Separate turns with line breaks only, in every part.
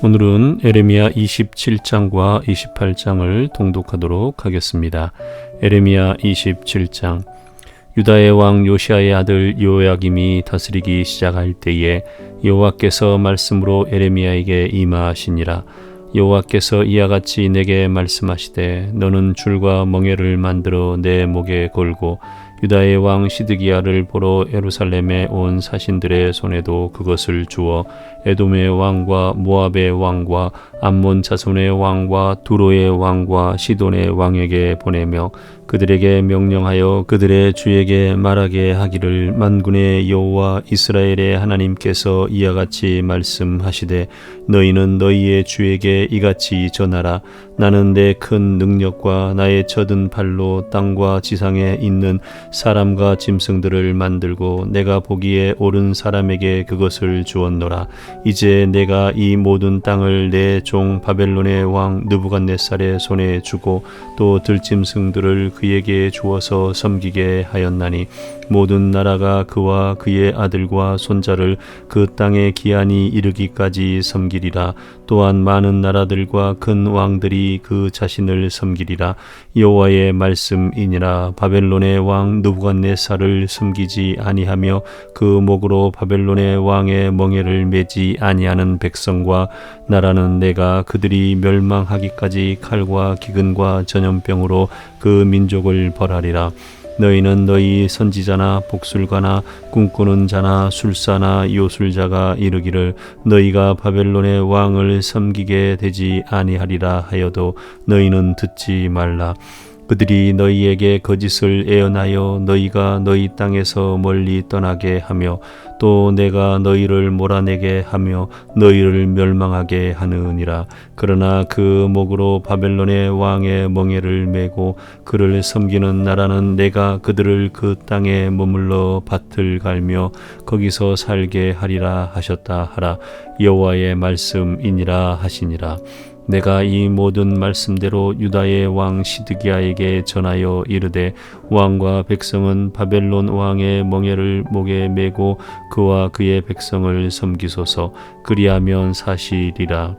오늘은 에레미야 27장과 28장을 통독하도록 하겠습니다. 에레미야 27장 유다의 왕 요시아의 아들 요야김이 다스리기 시작할 때에 여호와께서 말씀으로 에레미야에게 임하시니라 여호와께서 이와 같이 내게 말씀하시되 너는 줄과 멍에를 만들어 내 목에 걸고 유다의 왕 시드기야를 보러 예루살렘에 온 사신들의 손에도 그것을 주어 에돔의 왕과 모압의 왕과 암몬 자손의 왕과 두로의 왕과 시돈의 왕에게 보내며 그들에게 명령하여 그들의 주에게 말하게 하기를 만군의 여호와 이스라엘의 하나님께서 이와 같이 말씀하시되 너희는 너희의 주에게 이같이 전하라. 나는 내 큰 능력과 나의 젖은 팔로 땅과 지상에 있는 사람과 짐승들을 만들고 내가 보기에 옳은 사람에게 그것을 주었노라. 이제 내가 이 모든 땅을 내 종 바벨론의 왕 느부갓네살의 손에 주고 또 들짐승들을 그에게 주어서 섬기게 하였나니 모든 나라가 그와 그의 아들과 손자를 그 땅의 기한이 이르기까지 섬기리라. 또한 많은 나라들과 큰 왕들이 그 자신을 섬기리라. 여호와의 말씀이니라. 바벨론의 왕 느부갓네살을 섬기지 아니하며 그 목으로 바벨론의 왕의 멍에를 매지 아니하는 백성과 나라는 내가 그들이 멸망하기까지 칼과 기근과 전염병으로 그 민족을 벌하리라 너희는 너희 선지자나 복술가나 꿈꾸는 자나 술사나 요술자가 이르기를 너희가 바벨론의 왕을 섬기게 되지 아니하리라 하여도 너희는 듣지 말라 그들이 너희에게 거짓을 애언하여 너희가 너희 땅에서 멀리 떠나게 하며 또 내가 너희를 몰아내게 하며 너희를 멸망하게 하느니라. 그러나 그 목으로 바벨론의 왕의 멍에를 메고 그를 섬기는 나라는 내가 그들을 그 땅에 머물러 밭을 갈며 거기서 살게 하리라 하셨다 하라. 여호와의 말씀이니라 하시니라 내가 이 모든 말씀대로 유다의 왕 시드기야에게 전하여 이르되 왕과 백성은 바벨론 왕의 멍에를 목에 메고 그와 그의 백성을 섬기소서. 그리하면 사실이라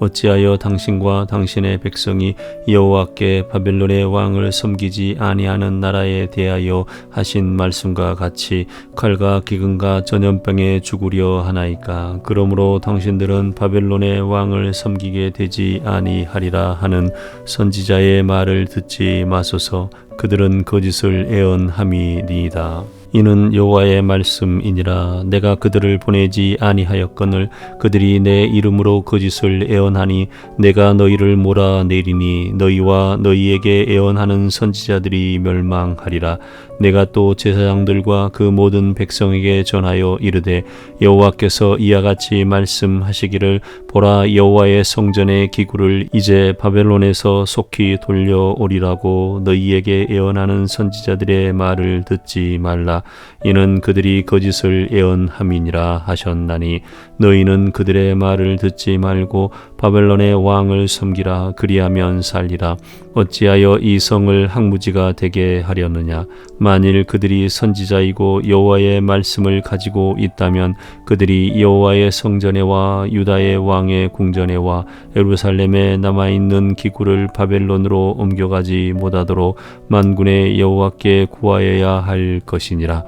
어찌하여 당신과 당신의 백성이 여호와께 바벨론의 왕을 섬기지 아니하는 나라에 대하여 하신 말씀과 같이 칼과 기근과 전염병에 죽으려 하나이까 그러므로 당신들은 바벨론의 왕을 섬기게 되지 아니하리라 하는 선지자의 말을 듣지 마소서 그들은 거짓을 애언함이니이다. 이는 여호와의 말씀이니라. 내가 그들을 보내지 아니하였거늘 그들이 내 이름으로 거짓을 애언하니 내가 너희를 몰아내리니 너희와 너희에게 애언하는 선지자들이 멸망하리라. 내가 또 제사장들과 그 모든 백성에게 전하여 이르되 여호와께서 이와 같이 말씀하시기를 보라 여호와의 성전의 기구를 이제 바벨론에서 속히 돌려오리라고 너희에게 애언하는 선지자들의 말을 듣지 말라 이는 그들이 거짓을 애언함이니라 하셨나니 너희는 그들의 말을 듣지 말고 바벨론의 왕을 섬기라 그리하면 살리라. 어찌하여 이 성을 항무지가 되게 하려느냐? 만일 그들이 선지자이고 여호와의 말씀을 가지고 있다면 그들이 여호와의 성전에 와 유다의 왕의 궁전에 와 예루살렘에 남아 있는 기구를 바벨론으로 옮겨가지 못하도록 만군의 여호와께 구하여야 할 것이니 라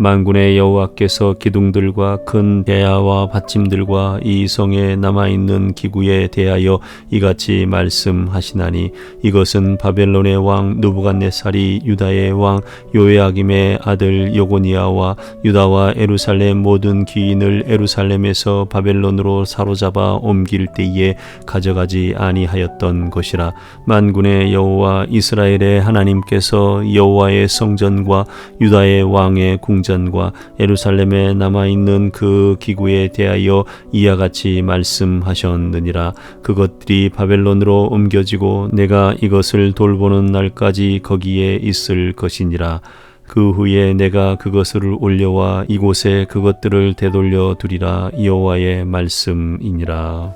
만군의 여호와께서 기둥들과 큰 대야와 받침들과 이 성에 남아 있는 기구에 대하여 이같이 말씀하시나니 이것은 바벨론의 왕 누부갓네살이 유다의 왕 요야김의 아들 요고니아와 유다와 에루살렘 모든 귀인을 에루살렘에서 바벨론으로 사로잡아 옮길 때에 가져가지 아니하였던 것이라. 만군의 여호와 이스라엘의 하나님께서 여호와의 성전과 유다의 왕의 궁전 전과 예루살렘에 남아 있는 그 기구에 대하여 이와 같이 말씀하셨느니라. 그것들이 바벨론으로 옮겨지고 내가 이것을 돌보는 날까지 거기에 있을 것이니라. 그 후에 내가 그것을 올려와 이곳에 그것들을 되돌려 두리라. 여호와의 말씀이니라.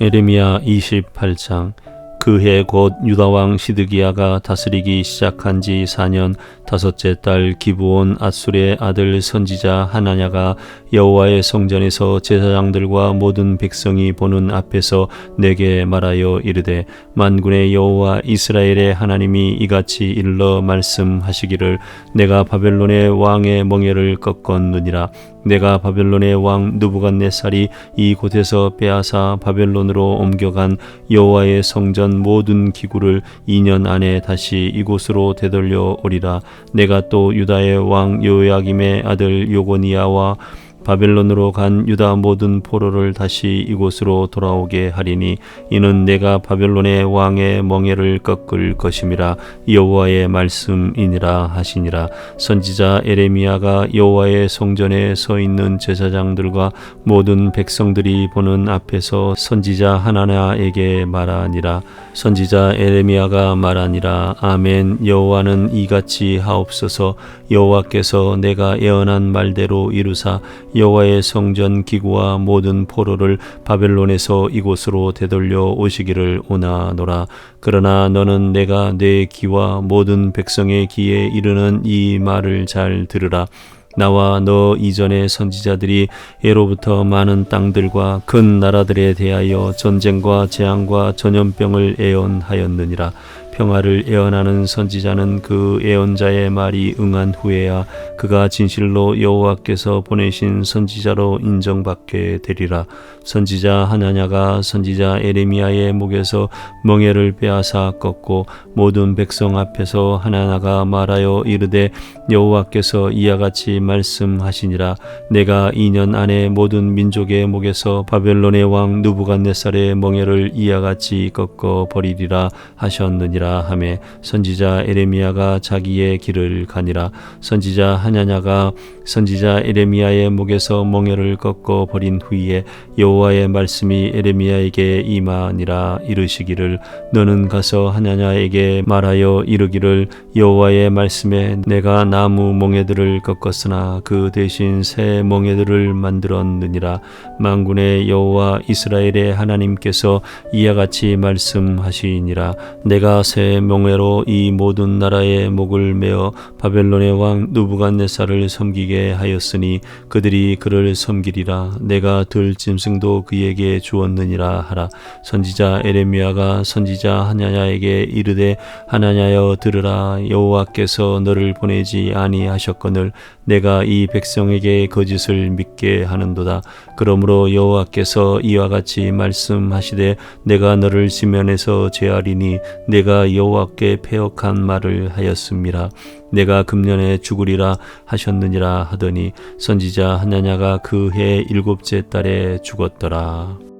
에레미야 28장 그해 곧 유다 왕 시드기야가 다스리기 시작한 지 4년 다섯째 달 기브온 아술의 아들 선지자 하나냐가 여호와의 성전에서 제사장들과 모든 백성이 보는 앞에서 내게 말하여 이르되 만군의 여호와 이스라엘의 하나님이 이같이 일러 말씀하시기를 내가 바벨론의 왕의 멍에를 꺾었느니라 내가 바벨론의 왕 누부갓네살이 이 곳에서 빼앗아 바벨론으로 옮겨간 여호와의 성전 모든 기구를 2년 안에 다시 이곳으로 되돌려 오리라. 내가 또 유다의 왕 요야김의 아들 요고니아와 바벨론으로 간 유다 모든 포로를 다시 이곳으로 돌아오게 하리니 이는 내가 바벨론의 왕의 멍에를 꺾을 것임이라 여호와의 말씀이니라 하시니라. 선지자 에레미야가 여호와의 성전에 서 있는 제사장들과 모든 백성들이 보는 앞에서 선지자 하나냐에게 말하니라. 선지자 에레미야가 말하니라. 아멘. 여호와는 이같이 하옵소서. 여호와께서 내가 예언한 말대로 이루사 여호와의 성전 기구와 모든 포로를 바벨론에서 이곳으로 되돌려 오시기를 원하노라. 그러나 너는 내가 내 귀와 모든 백성의 귀에 이르는 이 말을 잘 들으라. 나와 너 이전의 선지자들이 예로부터 많은 땅들과 큰 나라들에 대하여 전쟁과 재앙과 전염병을 예언하였느니라 평화를 예언하는 선지자는 그 예언자의 말이 응한 후에야 그가 진실로 여호와께서 보내신 선지자로 인정받게 되리라. 선지자 하나냐가 선지자 에레미야의 목에서 멍에를 빼앗아 꺾고 모든 백성 앞에서 하나냐가 말하여 이르되 여호와께서 이와 같이 말씀하시니라 내가 2년 안에 모든 민족의 목에서 바벨론의 왕 누부갓네살의 멍에를 이와 같이 꺾어 버리리라 하셨느니라 하매 선지자 에레미야가 자기의 길을 가니라. 선지자 하냐냐가 선지자 에레미야의 목에서 멍에를 꺾어 버린 후에 여호와의 말씀이 에레미야에게 임하니라 이르시기를 너는 가서 하냐냐에게 말하여 이르기를 여호와의 말씀에 내가 나무 멍에들을 꺾었으나 그 대신 새 멍에들을 만들었느니라. 만군의 여호와 이스라엘의 하나님께서 이와 같이 말씀하시니라. 내가 새 멍에로 이 모든 나라의 목을 메어 바벨론의 왕 누부갓네살을 섬기게 하였으니 그들이 그를 섬기리라. 내가 들 짐승도 그에게 주었느니라 하라. 선지자 에레미야가 선지자 하냐냐에게 이르되 하나냐여 들으라. 여호와께서 너를 보내지 아니하셨거늘 내가 이 백성에게 거짓을 믿게 하는도다. 그러므로 여호와께서 이와 같이 말씀하시되 내가 너를 지면에서 제하리니 내가 여호와께 패역한 말을 하였습니다. 내가 금년에 죽으리라 하셨느니라 하더니 선지자 하냐냐가 그 해 일곱째 달에 죽었더라